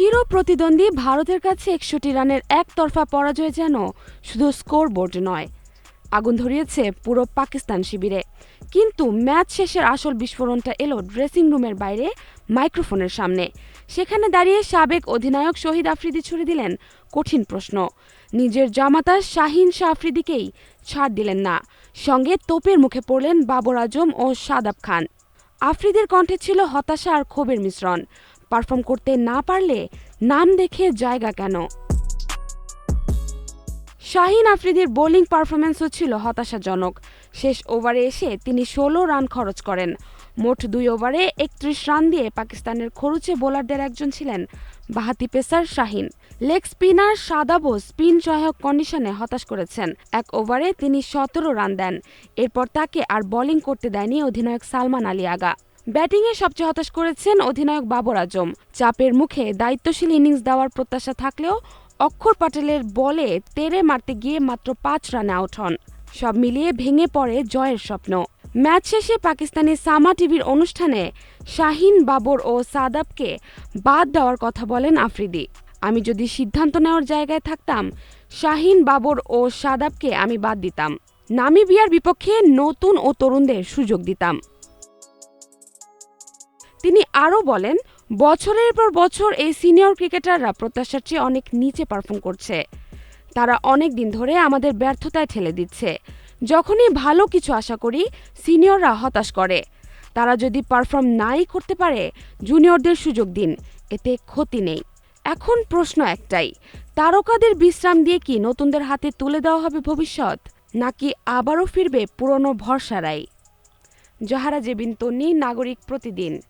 চির প্রতিদ্বন্দ্বী ভারতের কাছে একষট্টি রানের একতরফা পরাজয় যেন শুধু স্কোরবোর্ড নয়। আগুন ধরিয়েছে পুরো পাকিস্তান শিবিরে। কিন্তু ম্যাচ শেষের আসল বিস্ফোরণটা এলো ড্রেসিং রুমের বাইরে মাইক্রোফোনের সামনে। সেখানে দাঁড়িয়ে সাবেক অধিনায়ক শহীদ আফ্রিদি ছুড়ে দিলেন কঠিন প্রশ্ন। নিজের জামাতা শাহিন শাহ আফ্রিদিকেই ছাড় দিলেন না। সঙ্গে তোপের মুখে পড়লেন বাবর আজম ও সাদাব খান। আফ্রিদির কণ্ঠে ছিল হতাশা আর ক্ষোভের মিশ্রণ। পারফর্ম করতে না পারলে নাম দেখে জায়গা কেন? শাহিন আফ্রিদির বোলিং পারফরম্যান্সও ছিল হতাশাজনক। শেষ ওভারে এসে তিনি ষোলো রান খরচ করেন। মোট দুই ওভারে একত্রিশ রান দিয়ে পাকিস্তানের খরুচে বোলারদের একজন ছিলেন বাহাতি পেসার শাহিন। লেগ স্পিনার সাদাবো স্পিন সহায়ক কন্ডিশনে হতাশ করেছেন। এক ওভারে তিনি সতেরো রান দেন। এরপর তাকে আর বোলিং করতে দেয়নি অধিনায়ক সালমান আলী আগা। ব্যাটিংয়ে সবচেয়ে হতাশ করেছেন অধিনায়ক বাবর আজম। চাপের মুখে দায়িত্বশীল ইনিংস দেওয়ার প্রত্যাশা থাকলেও অক্ষর প্যাটেলের বলে তেরে মারতে গিয়ে মাত্র পাঁচ রানে আউট হন। সব মিলিয়ে ভেঙে পড়ে জয়ের স্বপ্ন। ম্যাচ শেষে পাকিস্তানি সামা টিভির অনুষ্ঠানে শাহিন বাবর ও সাদাবকে বাদ দেওয়ার কথা বলেন আফ্রিদি। আমি যদি সিদ্ধান্ত নেওয়ার জায়গায় থাকতাম, শাহিন বাবর ও সাদাবকে আমি বাদ দিতাম। নামিবিয়ার বিপক্ষে নতুন ও তরুণদের সুযোগ দিতাম। তিনি আরও বলেন, বছরের পর বছর এই সিনিয়র ক্রিকেটাররা প্রত্যাশার চেয়ে অনেক নিচে পারফর্ম করছে। তারা অনেক দিন ধরে আমাদের ব্যর্থতায় ঠেলে দিচ্ছে। যখনই ভালো কিছু আশা করি, সিনিয়ররা হতাশ করে। তারা যদি পারফর্ম নাই করতে পারে, জুনিয়রদের সুযোগ দিন, এতে ক্ষতি নেই। এখন প্রশ্ন একটাই, তারকাদের বিশ্রাম দিয়ে কি নতুনদের হাতে তুলে দেওয়া হবে ভবিষ্যৎ, নাকি আবারও ফিরবে পুরনো ভরসারাই জহারা জেবিন, তন্নি, নাগরিক প্রতিদিন।